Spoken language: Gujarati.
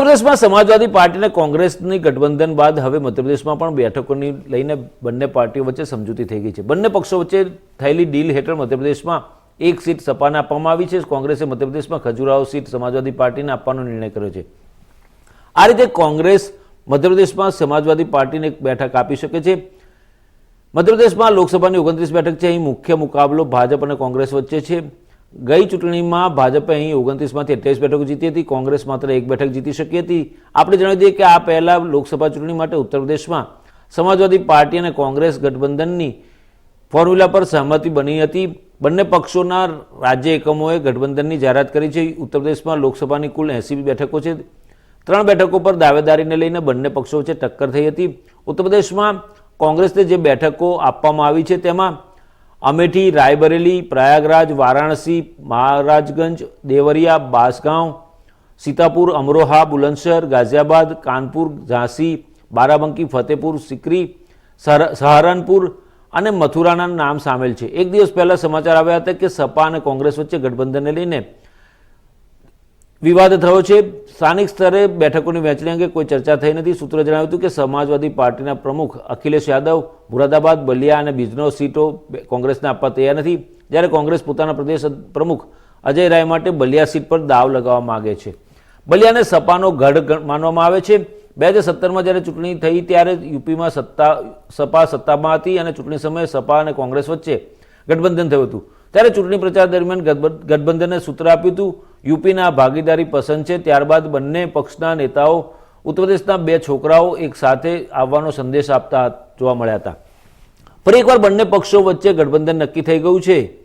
ઉત્તર સમાજવાદી પાર્ટી અને કોંગ્રેસની ગઠબંધન બાદ હવે મધ્યપ્રદેશમાં પણ બેઠકોની લઈને બંને પાર્ટીઓ વચ્ચે સમજૂતી થઈ ગઈ છે. બંને પક્ષો વચ્ચે થયેલી ડીલ હેઠળ મધ્યપ્રદેશમાં એક સીટ સપાને આપવામાં આવી છે. કોંગ્રેસે મધ્યપ્રદેશમાં ખજુરાહો સીટ સમાજવાદી પાર્ટીને આપવાનો નિર્ણય કર્યો છે. આ રીતે કોંગ્રેસ મધ્યપ્રદેશમાં સમાજવાદી પાર્ટીને એક બેઠક આપી શકે છે. મધ્યપ્રદેશમાં લોકસભાની ઓગણત્રીસ બેઠક છે. અહીં મુખ્ય મુકાબલો ભાજપ અને કોંગ્રેસ વચ્ચે છે. ગઈ ચૂંટણીમાં ભાજપે અહીં ઓગણત્રીસમાંથી અઠ્યાવીસ બેઠકો જીતી હતી, કોંગ્રેસ માત્ર એક બેઠક જીતી શકી હતી. આપણે જણાવી દઈએ કે આ પહેલા લોકસભા ચૂંટણી માટે ઉત્તર પ્રદેશમાં સમાજવાદી પાર્ટી અને કોંગ્રેસ ગઠબંધનની ફોર્મ્યુલા પર સહમતિ બની હતી. બંને પક્ષોના રાજ્ય એકમોએ ગઠબંધનની જાહેરાત કરી છે. ઉત્તર પ્રદેશમાં લોકસભાની કુલ એંસી બેઠકો છે. ત્રણ બેઠકો પર દાવેદારીને લઈને બંને પક્ષો વચ્ચે ટક્કર થઈ હતી. ઉત્તર પ્રદેશમાં કોંગ્રેસને જે બેઠકો આપવામાં આવી છે તેમાં અમેઠી, રાયબરેલી, પ્રયાગરાજ, વારાણસી, મહારાજગંજ, દેવરિયા, બાસગાંવ, સીતાપુર, અમરોહા, બુલંદશહર, ગાઝિયાબાદ, કાનપુર, ઝાંસી, બારાબંકી, ફતેપુર, સિકરી સહર- સહારનપુર અને મથુરાના નામ સામેલ છે. એક દિવસ પહેલાં સમાચાર આવ્યા હતા કે સપા અને કોંગ્રેસ વચ્ચે ગઠબંધનને લઈને વિવાદ થયો છે. સ્થાનિક સ્તરે બેઠકોની વહેંચણી અંગે કોઈ ચર્ચા થઈ નથી. સૂત્રે જણાવ્યું હતું કે સમાજવાદી પાર્ટીના પ્રમુખ અખિલેશ યાદવ મુરાદાબાદ, બલિયા અને બિજનૌર સીટો કોંગ્રેસને આપવા તૈયાર નથી. જ્યારે કોંગ્રેસ પોતાના પ્રદેશ પ્રમુખ અજય રાય માટે બલિયા સીટ પર દાવ લગાવવા માગે છે. બલિયાને સપાનો ગઢ માનવામાં આવે છે. બે હજાર સત્તરમાં જ્યારે ચૂંટણી થઈ ત્યારે યુપીમાં સત્તા, સપા સત્તામાં હતી અને ચૂંટણી સમયે સપા અને કોંગ્રેસ વચ્ચે ગઠબંધન થયું હતું. ત્યારે ચૂંટણી પ્રચાર દરમિયાન ગઠબ- ગઠબંધને સૂત્ર આપ્યું હતું યુપીના ભાગીદારી પસંદ છે. ત્યારબાદ બંને પક્ષના નેતાઓ ઉત્તર પ્રદેશના બે છોકરાઓ એક સાથે આવવાનો સંદેશ આપતા જોવા મળ્યા હતા. ફરી એકવાર બંને પક્ષો વચ્ચે ગઠબંધન નક્કી થઈ ગયું છે.